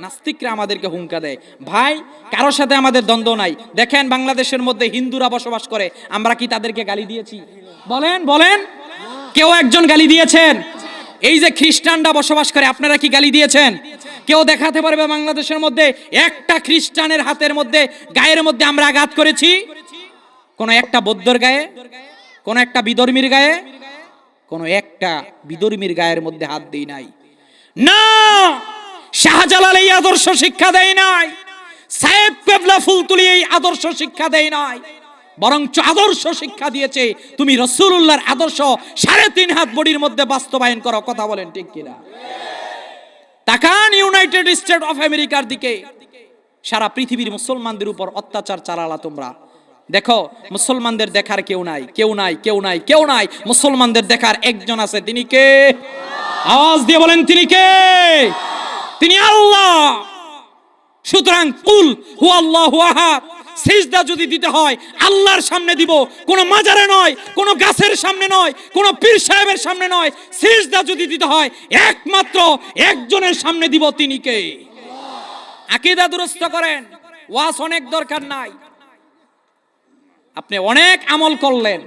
নাস্তিকরা আমাদেরকে হুঙ্কা দেয়। ভাই, কারোর সাথে আমাদের দ্বন্দ্ব নাই। দেখেন বাংলাদেশের মধ্যে হিন্দুরা বসবাস করে, আমরা কি তাদেরকে গালি দিয়েছি? বলেন বলেন। কেউ একজন গালি দিয়েছেন। এই যে খ্রিস্টানরা বসবাস করে, আপনারা কি গালি দিয়েছেন? কেউ দেখাতে পারবে বাংলাদেশের মধ্যে? একটা খ্রিস্টানের হাতের মধ্যে, গায়ের মধ্যে আমরা আঘাত করেছি? কোন একটা বৌদ্ধর গায়ে? কোন একটা বিধর্মীর গায়ে? কোন একটা বিধর্মীর গায়ের মধ্যে হাত দিই নাই। না! শাহজালাল এই আদর্শ শিক্ষা দেয় নাই। সাহেব কেবলা ফুলতুলি এই আদর্শ শিক্ষা দেয় নাই। বরং আদর্শ শিক্ষা দিয়েছে। তুমি রসুল্লাহর আদর্শ সাড়ে তিন হাত বডির মধ্যে বাস্তবায়ন করো। কথা বলেন ঠিক কিনা? তাকান ইউনাইটেড স্টেট অফ আমেরিকার দিকে। সারা পৃথিবীর মুসলমানদের উপর অত্যাচার চালালা তোমরা। দেখো, মুসলমানদের দেখার কেউ নাই কেউ নাই কেউ নাই কেউ নাই। মুসলমানদের দেখার একজন আছে, তিনি কে? আওয়াজ দিয়ে বলেন, তিনি কে? তিনি আল্লাহ। সুতরাং কুল হু আল্লাহ আহাদ। সিজদা যদি দিতে হয়, আল্লাহর সামনে দিব। কোনো মাজারে নয়, কোনো গাছের সামনে নয়, কোনো পীর সাহেবের সামনে নয়। সিজদা যদি দিতে হয়, একমাত্র একজনের সামনে দিব তিনি কে? আকিদা দুরস্ত করেন। ওয়াস অনেক দরকার নাই। আপনি অনেক আমল করলেন,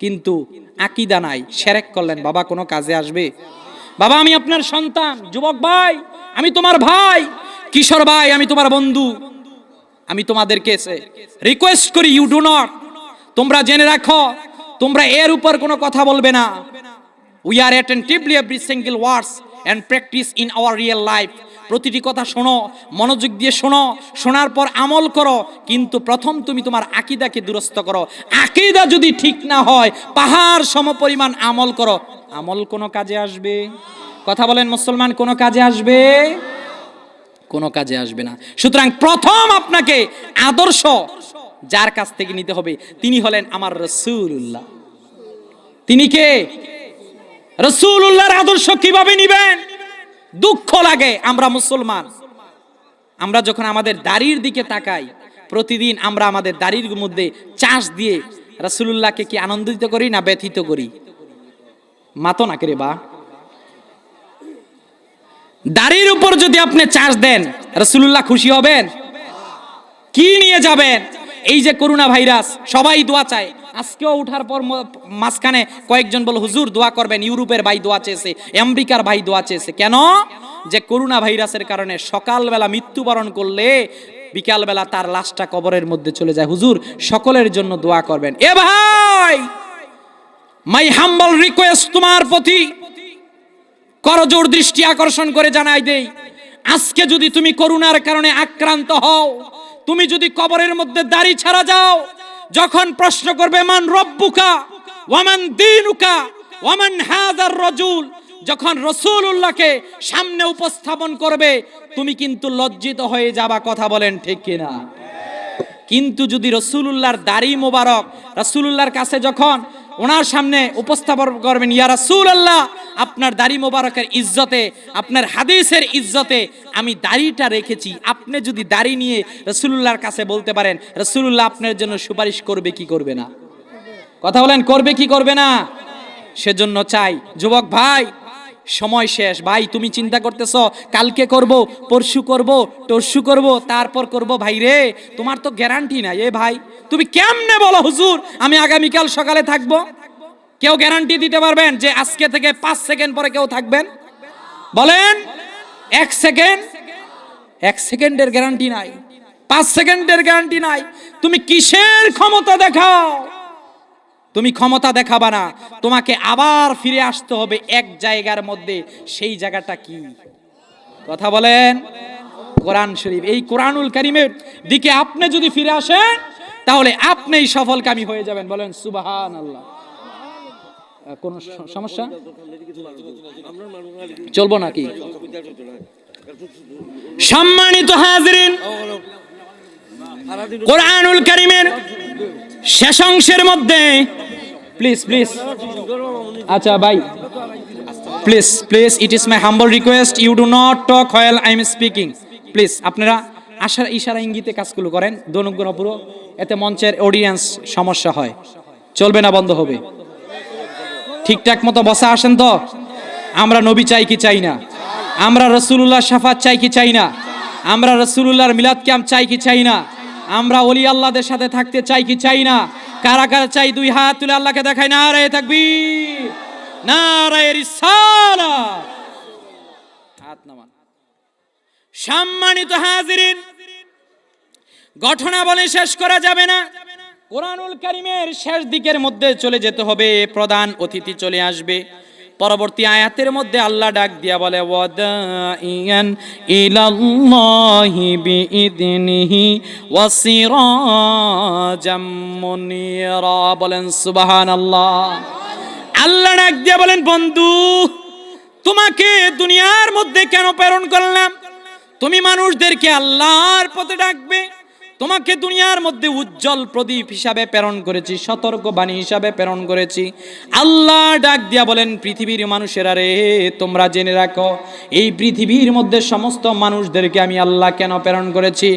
কিন্তু আকিদা নাই। সেরেক করলেন। বাবা কোনো কাজে আসবে? বাবা, আমি আপনার সন্তান, যুবক ভাই, আমি তোমার ভাই, কিশোর ভাই, আমি তোমার বন্ধু। আমি তোমাদেরকে রিকোয়েস্ট করি ইউ ডু নট তোমরা জেনে রাখো, তোমরা এর উপর কোনো কথা বলবে না। We are attentively every single words and practice in our real life প্রতিটি কথা শোনো, মনোযোগ দিয়ে শোনো, শোনার পর আমল করো, কিন্তু প্রথম তুমি তোমার আকিদাকে দুরস্ত করো। আকিদা যদি ঠিক না হয়, পাহাড় সমপরিমাণ আমল করো। আমল কোনো কাজে আসবে? কথা বলেন, মুসলমান, কোনো কাজে আসবে? কোনো কাজে আসবে না। সুতরাং প্রথম আপনাকে আদর্শ যার কাছ থেকে নিতে হবে, তিনি হলেন আমার রসুল্লাহ তিনি কে? রসুল্লাহর আদর্শ কীভাবে নিবেন? দুঃখ লাগে, আমরা মুসলমান। আমরা যখন আমাদের দাড়ির দিকে তাকাই, প্রতিদিন আমরা আমাদের দাড়ির মধ্যে চাষ দিয়ে রসুল্লাহকে কি আনন্দিত করি না ব্যথিত করি? মাতো না রে বা। দাড়ির উপর যদি আপনি চার্জ দেন রসুল্লাহ খুশি হবেন? কি নিয়ে যাবেন? এই যে করোনা ভাইরাস, সবাই দোয়া চায়। আজকেও উঠার পর মাঝখানে কয়েকজন বল, হুজুর, দোয়া করবেন। ইউরোপের ভাই দোয়া চেয়েছে, আমেরিকার ভাই দোয়া চেয়েছে। কেন? যে করোনা ভাইরাসের কারণে সকালবেলা মৃত্যুবরণ করলে বিকালবেলা তার লাশটা কবরের মধ্যে চলে যায়। হুজুর, সকলের জন্য দোয়া করবেন। এ ভাই! মাই হাম্বল রিকোয়েস্ট তোমার প্রতি করজোর দৃষ্টি আকর্ষণ করে জানাই দেই। আজকে যদি তুমি করুণার কারণে আক্রান্ত হও, তুমি যদি কবরের মধ্যে দাড়ি ছাড়া যাও, যখন প্রশ্ন করবে, মান রব্বুকা ওয়ামান দিনুকা ওয়ামান হাজার রজুল? যখন রসুল্লাহকে সামনে উপস্থাপন করবে, তুমি কিন্তু লজ্জিত হয়ে যাবা কথা বলেন ঠিক কিনা? কিন্তু যদি রসুলুল্লাহর দাড়ি মোবারক, রসুলুল্লাহর কাছে যখন ওনার সামনে উপস্থাপন করবেন, ইয়া রাসূলুল্লাহ, আপনার দাড়ি মোবারকের ইজ্জতে, আপনার হাদিসের ইজ্জতে আমি দাড়িটা রেখেছি। আপনি যদি দাড়ি নিয়ে রসুল্লাহর কাছে বলতে পারেন রসুল্লাহ আপনার জন্য সুপারিশ করবে কি করবে না? কথা বলেন, করবে কি করবে না? সেজন্য চাই, যুবক ভাই সময় শেষ। ভাই, তুমি চিন্তা করতেছ, কালকে করব, পরশু করব, টরশু করব, তারপর করব ভাই রে? তোমার তো গ্যারান্টি নাই। এ ভাই, তুমি কেমনে বলো হুজুর, আমি আগামীকাল সকালে থাকব? কেউ গ্যারান্টি দিতে পারবেন যে আজকে থেকে পাঁচ সেকেন্ড পরে কেউ থাকবেন? বলেন, এক সেকেন্ড? এক সেকেন্ডের গ্যারান্টি নাই। পাঁচ সেকেন্ডের গ্যারান্টি নাই। তুমি কিসের ক্ষমতা দেখাও? তুমি ক্ষমতা দেখাবা না। তোমাকে আবার ফিরে আসতে হবে এক জায়গার মধ্যে। সেই জায়গাটা কি? কথা বলেন। কোরআন শরীফ। এই কোরআনুল কারিমের দিকে আপনি যদি ফিরে আসেন, তাহলে আপনিই সফলকামী হয়ে যাবেন। বলেন সুবাহান আল্লাহ কোন সমস্যা? চলবো নাকি? সম্মানিত হাজরিন, কোরআনুল কারিমের শেষ অংশের মধ্যে প্লিজ প্লিজ আচ্ছা ভাই please please it is my humble request you do not talk while I am speaking please আপনারা আশার ইশারা ইঙ্গিতে কাজগুলো করেন। দনুগ্রহ পুরো। এতে মঞ্চের অডিয়েন্স সমস্যা হয়। চলবে না, বন্ধ হবে। ঠিকঠাক মতো বসা আসেন তো। আমরা নবী চাই কি চাই না? আমরা রসুল্লাহ সাফাত চাই কি চাই না? আমরা রসুল্লাহর মিলাদ ক্যাম্প চাই কি চাই না? আমরা অলি আল্লাহদের সাথে থাকতে চাই কি চাই না? কারা কারা চাই দুই হাত তুলে আল্লাহকে দেখায় না রে থাকবি সম্মানিত হাজিরিন ঘটনা বলে শেষ করা যাবে না। কোরআনুল কারিমের শেষ দিকের মধ্যে চলে যেতে হবে, প্রধান অতিথি চলে আসবে। পরবর্তী আয়াতের মধ্যে আল্লাহ ডাক দিয়া বলে বিইذনিহি ওয়াসিরাজাম মুনিরা। বলেন আল্লাহ ডাক দিয়া বলেন, বন্ধু, তোমাকে দুনিয়ার মধ্যে কেন প্রেরণ করলাম? তুমি মানুষদেরকে আল্লাহর পথে ডাকবে? তোমাকে দুনিয়ার মধ্যে উজ্জ্বল প্রদীপ হিসাবে প্রেরণ করেছি সতর্ক বাণী হিসাবে প্রেরণ করেছি আল্লাহ ডাক দিয়া বলেন পৃথিবীর মানুষেরা রে তোমরা জেনে রাখো এই পৃথিবীর মধ্যে সমস্ত মানুষদেরকে আমি আল্লাহ কেন প্রেরণ করেছি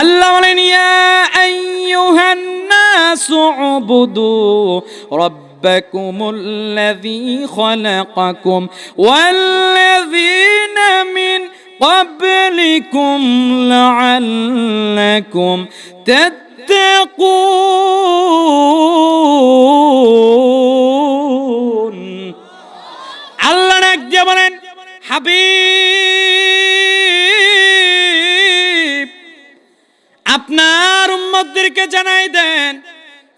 আল্লাহ বলেন ইয়া আইয়ুহান নাসু উবুদু ربكم الذي خلقكم والذين من قبلكم لعلكم تتقون আল্লাহ ডাক দিয়ে বলেন হাবিব আপনার উম্মতদেরকে জানাই দেন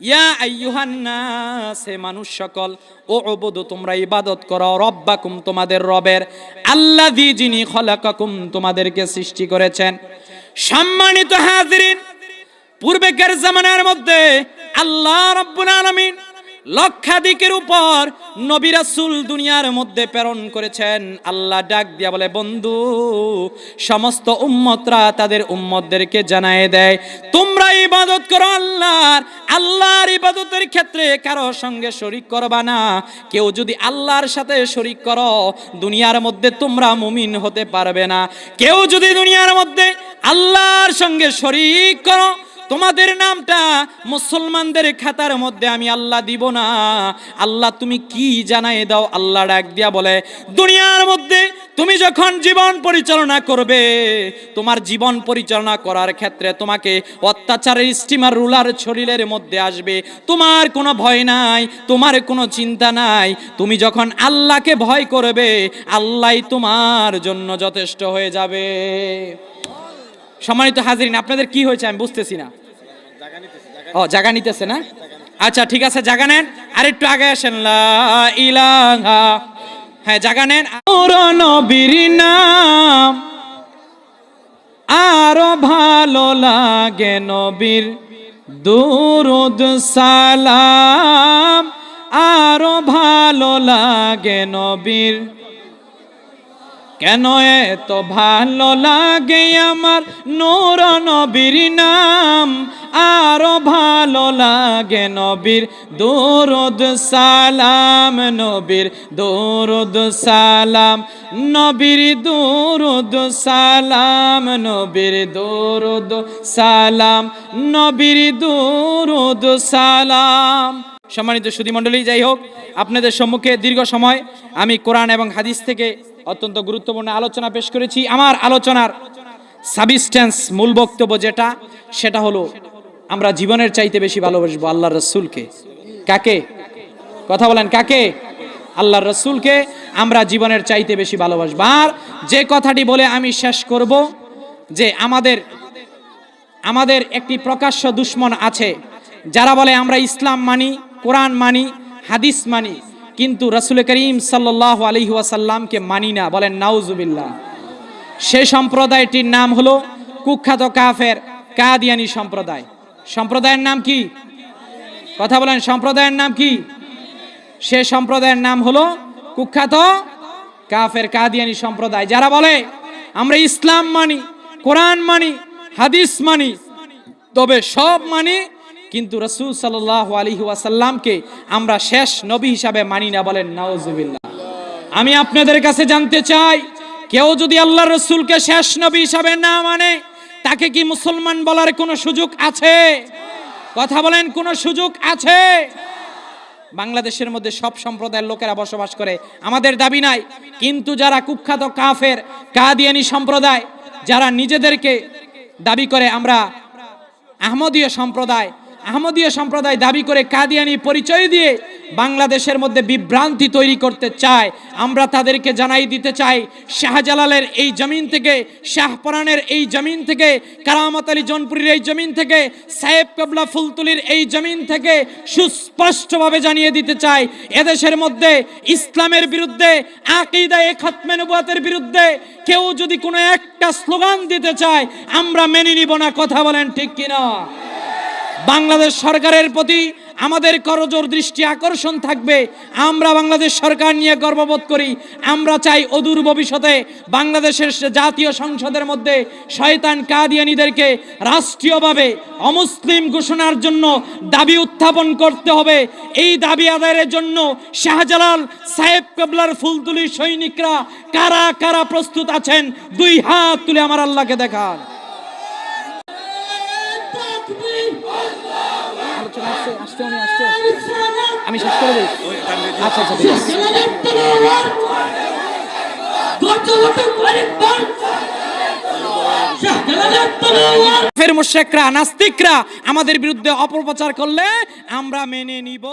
ইয়া আইয়ুহান হে মানুষ সকল ও অবুদু তোমরা ইবাদত করো, রব্বাকুম তোমাদের রবের, আল্লাযী যিনি খলাকাকুম তোমাদেরকে সৃষ্টি করেছেন। সম্মানিত হাজিরিন, পূর্বেকার জামানার মধ্যে আল্লাহ রাব্বুল আলামিন লক্ষাধিকের উপর নবী রাসূল দুনিয়ার মধ্যে প্রেরণ করেছেন। আল্লাহ ডাক দিয়া বলে, বন্ধু, সমস্ত উম্মতরা তাদের উম্মতদেরকে জানায় দেয়। তোমরা ইবাদত করো আল্লাহর আল্লাহর ইবাদতের ক্ষেত্রে কারও সঙ্গে শরিক করবা না। কেউ যদি আল্লাহর সাথে শরিক করো, দুনিয়ার মধ্যে তোমরা মুমিন হতে পারবে না। কেউ যদি দুনিয়ার মধ্যে আল্লাহর সঙ্গে শরিক করো, তোমাদের নামটা মুসলমানদের খাতার মধ্যে আমি আল্লাহ দিব না। আল্লাহ তুমি কি জানাই দাও, আল্লাহ ডাক দিয়া বলে, দুনিয়ার মধ্যে তুমি যখন জীবন পরিচালনা করবে, তোমার জীবন পরিচালনা করার ক্ষেত্রে তোমাকে অত্যাচারের স্টিমার রুলার শরীরের মধ্যে আসবে। তোমার কোনো ভয় নাই, তোমার কোনো চিন্তা নাই। তুমি যখন আল্লাহকে ভয় করবে আল্লাহই তোমার জন্য যথেষ্ট হয়ে যাবে। সম্মানিত হাজিরিন, আপনাদের কি হয়েছে আমি বুঝতেছি না। ও জায়গা নিতেছে না? আচ্ছা ঠিক আছে জায়গা নেন। আর একটু আগে আসেন, লা ইলাহা হ্যাঁ জায়গা নেন। নবীর নাম। আরও ভালো লাগে নবীর দুরুদ সালাম। আরও ভালো লাগে নবীর। কেন এত ভালো লাগে আমার? নূর নবীর নাম। আরও ভালো লাগে নবীর দরুদ সালাম, নবীর দরুদ সালাম, নবীর দরুদ সালাম, নবীর দরুদ সালাম, নবীর দরুদ সালাম। সম্মানিত সুধী মণ্ডলী, যাই হোক, আপনাদের সম্মুখে দীর্ঘ সময় আমি কোরআন এবং হাদিস থেকে অত্যন্ত গুরুত্বপূর্ণ আলোচনা পেশ করেছি। আমার আলোচনার সাবিস্টেন্স, মূল বক্তব্য যেটা, সেটা হলো আমরা জীবনের চাইতে বেশি ভালোবাসবো আল্লাহ রসুলকে। কাকে? কথা বলেন, কাকে? আল্লাহ রসুলকে আমরা জীবনের চাইতে বেশি ভালোবাসবো। আর যে কথাটি বলে আমি শেষ করব, যে আমাদের আমাদের একটি প্রকাশ্য দুশ্মন আছে, যারা বলে আমরা ইসলাম মানি, কোরআন মানি, হাদিস মানি, কিন্তু রসুল করিম সাল্লাহ আলহি ওয়াসাল্লামকে মানি না, বলেন, নাউজুবিল্লাহ। সে সম্প্রদায়টির নাম হলো কুখ্যাত কাফের কাদিয়ানি সম্প্রদায়। সম্প্রদায়ের নাম কি? কথা বলেন, সম্প্রদায়ের নাম কি? সে সম্প্রদায়ের নাম হলো কুখ্যাত কাফের কাদিয়ানি সম্প্রদায়। যারা বলে, আমরা ইসলাম মানি, কোরআন মানি, হাদিস মানি, তবে সব মানি, কিন্তু রসুল সাল্লাহ আলহি ওয়াসাল্লামকে আমরা শেষ নবী হিসাবে মানি না বলেন নাওজুবিল্লাহ আমি আপনাদের কাছে জানতে চাই, কেউ যদি আল্লাহ রসুলকে শেষ নবী হিসাবে না মানে তাকে কি মুসলমান বলার কোনো সুযোগ আছে? কথা বলেন, কোনো সুযোগ আছে? বাংলাদেশের মধ্যে সব সম্প্রদায়ের লোকেরা বসবাস করে, আমাদের দাবি নাই। কিন্তু যারা কুখ্যাত কাফের, কাদিয়ানি সম্প্রদায়, যারা নিজেদেরকে দাবি করে, আমরা আহমদীয় সম্প্রদায় আহমদীয় সম্প্রদায় দাবি করে কাদিয়ানি পরিচয় দিয়ে বাংলাদেশের মধ্যে বিভ্রান্তি তৈরি করতে চায়। আমরা তাদেরকে জানাই দিতে চাই, শাহজালালের এই জমিন থেকে, শাহপরানের এই জমিন থেকে, কারামত আলী জনপুরীর এই জমিন থেকে সাহেব কাবলা ফুলতুলির এই জমিন থেকে সুস্পষ্টভাবে জানিয়ে দিতে চাই, এদেশের মধ্যে ইসলামের বিরুদ্ধে আকিদা এ খতমে নবুয়াতের বিরুদ্ধে কেউ যদি কোনো একটা স্লোগান দিতে চায়, আমরা মেনে নিব না। কথা বলেন ঠিক কিনা? বাংলাদেশ সরকারের প্রতি আমাদের করজোর দৃষ্টি আকর্ষণ থাকবে। আমরা বাংলাদেশ সরকার নিয়ে গর্ববোধ করি। আমরা চাই অদূর ভবিষ্যতে বাংলাদেশের জাতীয় সংসদের মধ্যে শয়তান কাদিয়ানিদেরকে রাষ্ট্রীয়ভাবে অমুসলিম ঘোষণার জন্য দাবি উত্থাপন করতে হবে। এই দাবি আদায়ের জন্য শাহজালাল, সাহেব কবলার ফুলতুলি সৈনিকরা কারা কারা প্রস্তুত আছেন, দুই হাত তুলে আমার আল্লাহকে দেখান। আলোচনা আসছে আসছে, উনি আসছে আমি শেষ করে দিই আচ্ছা আচ্ছা ফের মুশেকরা নাস্তিকরা আমাদের বিরুদ্ধে অপপ্রচার করলে আমরা মেনে নিব।